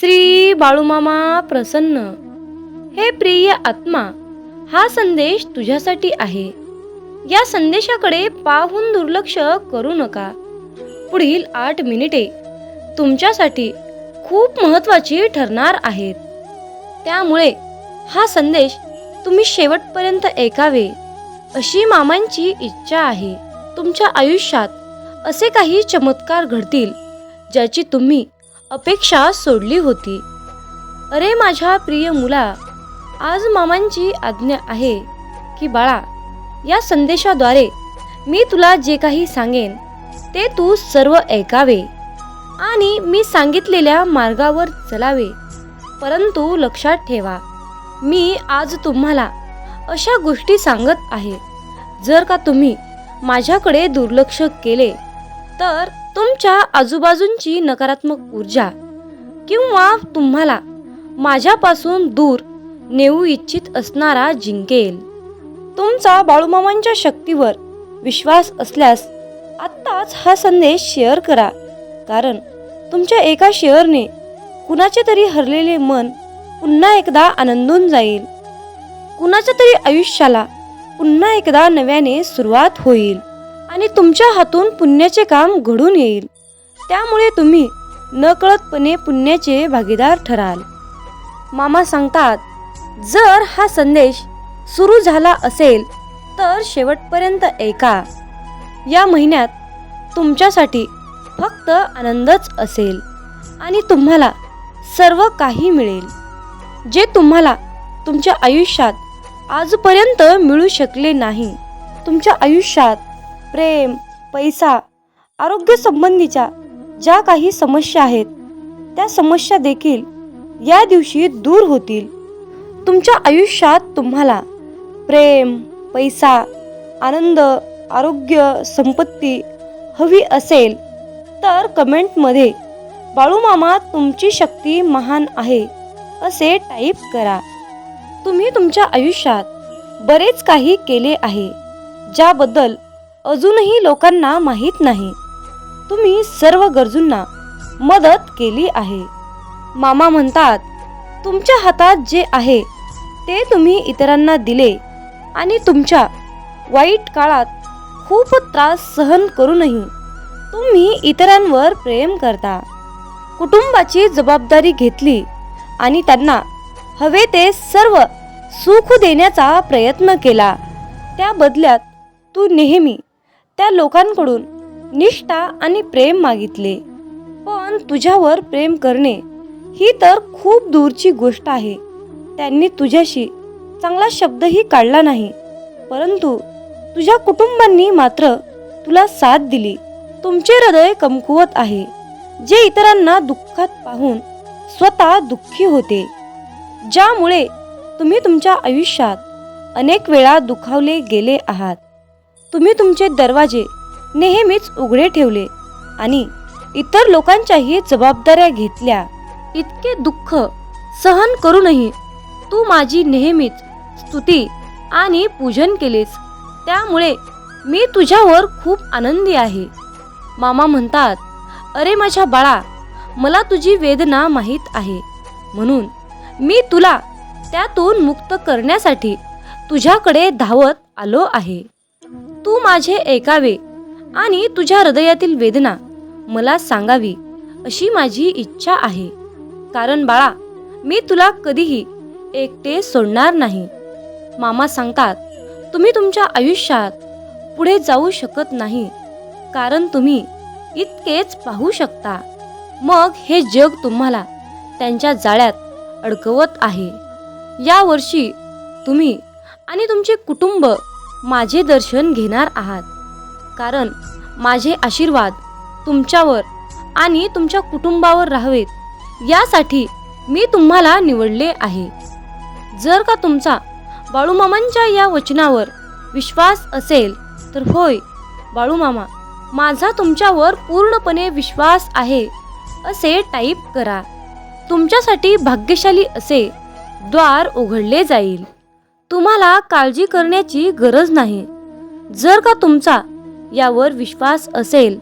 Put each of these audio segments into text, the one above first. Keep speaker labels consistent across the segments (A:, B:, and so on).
A: श्री बाळूमामा प्रसन्न. हे प्रिय आत्मा हा संदेश तुझ्यासाठी आहे. या संदेशाकडे पाहून दुर्लक्ष करू नका. पुढील आठ मिनिटे तुमच्यासाठी खूप महत्त्वाची ठरणार आहेत. त्यामुळे हा संदेश तुम्ही शेवटपर्यंत ऐकावे. अशी मामांची इच्छा आहे. तुमच्या आयुष्यात असे काही चमत्कार घडतील ज्याची तुम्ही अपेक्षा सोडली होती. अरे माझ्या प्रिय मुला आज मामांची आज्ञा आहे की बाळा या संदेशाद्वारे मी तुला जे काही सांगेन ते तू सर्व ऐकावे आणि मी सांगितलेल्या मार्गावर चलावे. परंतु लक्षात ठेवा मी आज तुम्हाला अशा गोष्टी सांगत आहे. जर का तुम्ही माझ्याकडे दुर्लक्ष केले तर तुमच्या आजूबाजूंची नकारात्मक ऊर्जा किंवा तुम्हाला माझ्यापासून दूर नेऊ इच्छित असणारा जिंकेल. तुमचा बाळूमामांच्या शक्तीवर विश्वास असल्यास आत्ताच हा संदेश शेअर करा. कारण तुमच्या एका शेअरने कुणाचे तरी हरलेले मन पुन्हा एकदा आनंदून जाईल. कुणाच्या तरी आयुष्याला पुन्हा एकदा नव्याने सुरुवात होईल. आणि तुमच्या हातून पुण्याचे काम घडून येईल. त्यामुळे तुम्ही नकळतपणे पुण्याचे भागीदार ठराल. मामा सांगतात जर हा संदेश सुरू झाला असेल तर शेवटपर्यंत ऐका. या महिन्यात तुमच्यासाठी फक्त आनंदच असेल आणि तुम्हाला सर्व काही मिळेल जे तुम्हाला तुमच्या आयुष्यात आजपर्यंत मिळू शकले नाही. तुमच्या आयुष्यात प्रेम पैसा आरोग्य संबंधीच्या ज्या काही समस्या आहेत त्या समस्या देखील या दिवशी दूर होतील. तुमच्या आयुष्यात तुम्हाला प्रेम पैसा आनंद आरोग्य संपत्ती हवी असेल तर कमेंटमध्ये बाळूमामा तुमची शक्ती महान आहे असे टाईप करा. तुम्ही तुमच्या आयुष्यात बरेच काही केले आहे ज्याबद्दल अजूनही लोकांना माहीत नाही. तुम्ही सर्व गरजूंना मदत केली आहे. मामा म्हणतात तुमच्या हातात जे आहे ते तुम्ही इतरांना दिले आणि तुमच्या वाईट काळात खूप त्रास सहन करूनही तुम्ही इतरांवर प्रेम करता. कुटुंबाची जबाबदारी घेतली आणि त्यांना हवे ते सर्व सुख देण्याचा प्रयत्न केला. त्या बदल्यात तू नेहमी त्या लोकांकडून निष्ठा आणि प्रेम मागितले. पण तुझ्यावर प्रेम करणे ही तर खूप दूरची गोष्ट आहे. त्यांनी तुझ्याशी चांगला शब्दही काढला नाही. परंतु तुझ्या कुटुंबांनी मात्र तुला साथ दिली. तुमचे हृदय कमकुवत आहे. जे इतरांना दुःखात पाहून स्वतः दुःखी होते. ज्यामुळे तुम्ही तुमच्या आयुष्यात अनेक वेळा दुखावले गेले आहात. तुम्ही तुमचे दरवाजे नेहमीच उघडे ठेवले आणि इतर लोकांच्याही जबाबदाऱ्या घेतल्या. इतके दुःख सहन करूनही तू माझी नेहमीच स्तुती आणि पूजन केलेस. त्यामुळे मी तुझ्यावर खूप आनंदी आहे. मामा म्हणतात अरे माझ्या बाळा मला तुझी वेदना माहीत आहे. म्हणून मी तुला त्यातून मुक्त करण्यासाठी तुझ्याकडे धावत आलो आहे. तू माझे ऐकावे आणि तुझ्या हृदयातील वेदना मला सांगावी अशी माझी इच्छा आहे. कारण बाळा मी तुला कधीही एकटे सोडणार नाही. मामा सांगतात तुम्ही तुमच्या आयुष्यात पुढे जाऊ शकत नाही. कारण तुम्ही इतकेच पाहू शकता. मग हे जग तुम्हाला त्यांच्या जाळ्यात अडकवत आहे. यावर्षी तुम्ही आणि तुमचे कुटुंब माझे दर्शन घेणार आहात. कारण माझे आशीर्वाद तुमच्यावर आणि तुमच्या कुटुंबावर राहावेत. यासाठी मी तुम्हाला निवडले आहे. जर का तुमचा बाळूमामांच्या या वचनावर विश्वास असेल तर होय बाळूमामा माझा तुमच्यावर पूर्णपणे विश्वास आहे असे टाईप करा. तुमच्यासाठी भाग्यशाली असे द्वार उघडले जाईल. तुम्हाला काळजी करण्याची गरज नाही. जर का तुमचा यावर विश्वास असेल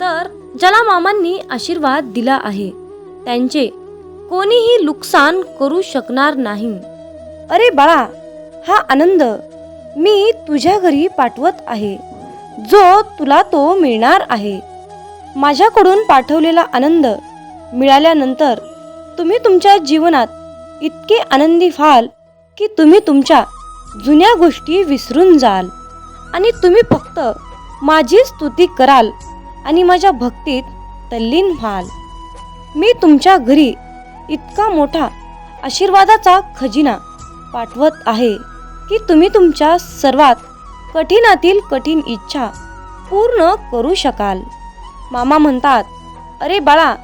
A: तर ज्याला मामांनी आशीर्वाद दिला आहे. त्यांचे कोणीही नुकसान करू शकणार नाही. अरे बाळा हा आनंद मी तुझ्या घरी पाठवत आहे जो तुला तो मिळणार आहे. माझ्याकडून पाठवलेला आनंद मिळाल्यानंतर तुम्ही तुमच्या जीवनात इतके आनंदी व्हाल की तुम्ही तुमच्या जुन्या गोष्टी विसरून जाल. आणि तुम्ही फक्त माझी स्तुती कराल आणि माझ्या भक्तीत तल्लीन व्हाल. मी तुमच्या घरी इतका मोठा आशीर्वादाचा खजिना पाठवत आहे की तुम्ही तुमच्या सर्वात कठीणातील कठीण इच्छा पूर्ण करू शकाल. मामा म्हणतात अरे बाळा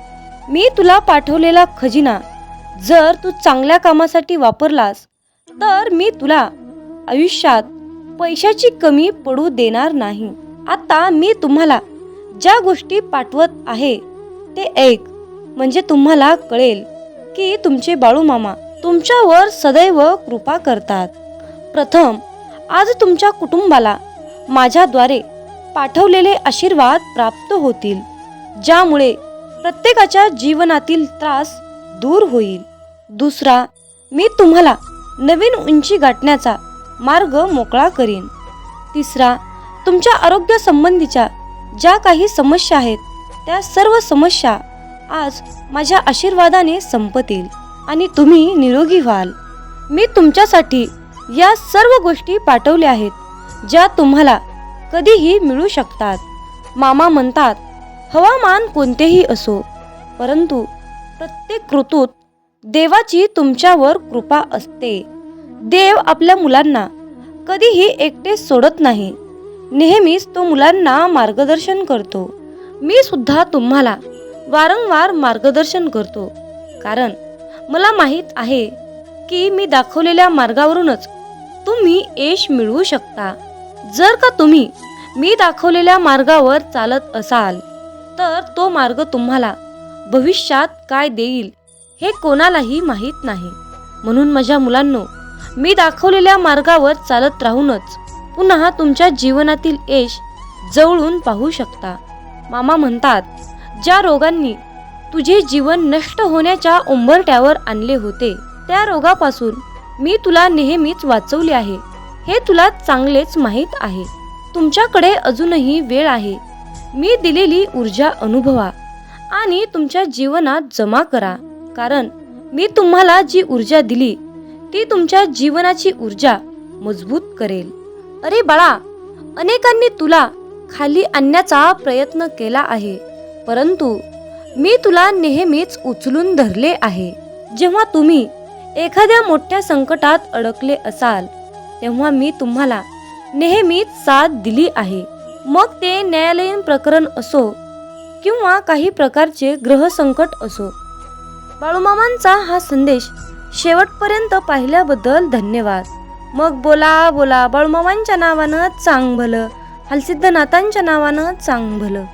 A: मी तुला पाठवलेला खजिना जर तू चांगल्या कामासाठी वापरलास तर मी तुला आयुष्यात पैशाची कमी पडू देणार नाही. आता मी तुम्हाला ज्या गोष्टी पाठवत आहे ते एक म्हणजे तुम्हाला कळेल की तुमचे बाळू मामा तुमच्यावर सदैव कृपा करतात. प्रथम आज तुमच्या कुटुंबाला माझ्याद्वारे पाठवलेले आशीर्वाद प्राप्त होतील ज्यामुळे प्रत्येकाच्या जीवनातील त्रास दूर होईल. दुसरा मी तुम्हाला नवीन उंची गाठण्याचा मार्ग मोकळा करीन. तिसरा तुमच्या आरोग्य संबंधीच्या ज्या काही समस्या आहेत त्या सर्व समस्या आज माझ्या आशीर्वादाने संपतील आणि तुम्ही निरोगी व्हाल. मी तुमच्यासाठी या सर्व गोष्टी पाठवल्या आहेत ज्या तुम्हाला कधीही मिळू शकतात. मामा म्हणतात हवामान कोणतेही असो परंतु प्रत्येक ऋतूत देवाची तुमच्यावर कृपा असते. देव आपल्या मुलांना कधीही एकटे सोडत नाही. नेहमीच तो मुलांना मार्गदर्शन करतो. मी सुद्धा तुम्हाला वारंवार मार्गदर्शन करतो. कारण मला माहीत आहे की मी दाखवलेल्या मार्गावरूनच तुम्ही यश मिळवू शकता. जर का तुम्ही मी दाखवलेल्या मार्गावर चालत असाल तर तो मार्ग तुम्हाला भविष्यात काय देईल हे कोणालाही माहीत नाही. म्हणून माझ्या मुलांनो मी दाखवलेल्या मार्गावर चालत राहूनच पुन्हा तुमच्या जीवनातील यश जवळून पाहू शकता. मामा म्हणतात ज्या रोगांनी तुझे जीवन नष्ट होण्याच्या उंबरट्यावर आणले होते त्या रोगापासून मी तुला नेहमीच वाचवले आहे. हे तुला चांगलेच माहीत आहे. तुमच्याकडे अजूनही वेळ आहे. मी दिलेली ऊर्जा अनुभवा आणि तुमच्या जीवनात जमा करा. कारण मी तुम्हाला जी ऊर्जा दिली ती तुमच्या जीवनाची ऊर्जा मजबूत करेल. अरे बाळा अनेकांनी तुला खाली आणण्याचा प्रयत्न केला आहे परंतु मी तुला नेहमीच उचलून धरले आहे. जेव्हा तुम्ही एखाद्या मोठ्या संकटात अडकले असाल तेव्हा मी तुम्हाला नेहमीच साथ दिली आहे. मग ते न्यायालयीन प्रकरण असो किंवा काही प्रकारचे ग्रहसंकट असो बाळूमामांचा हा संदेश शेवटपर्यंत पाहिल्याबद्दल धन्यवाद. मग बोला बोला बाळूमामांच्या नावानं चांग भलं हलसिद्धनाथांच्या नावानं चांग भलं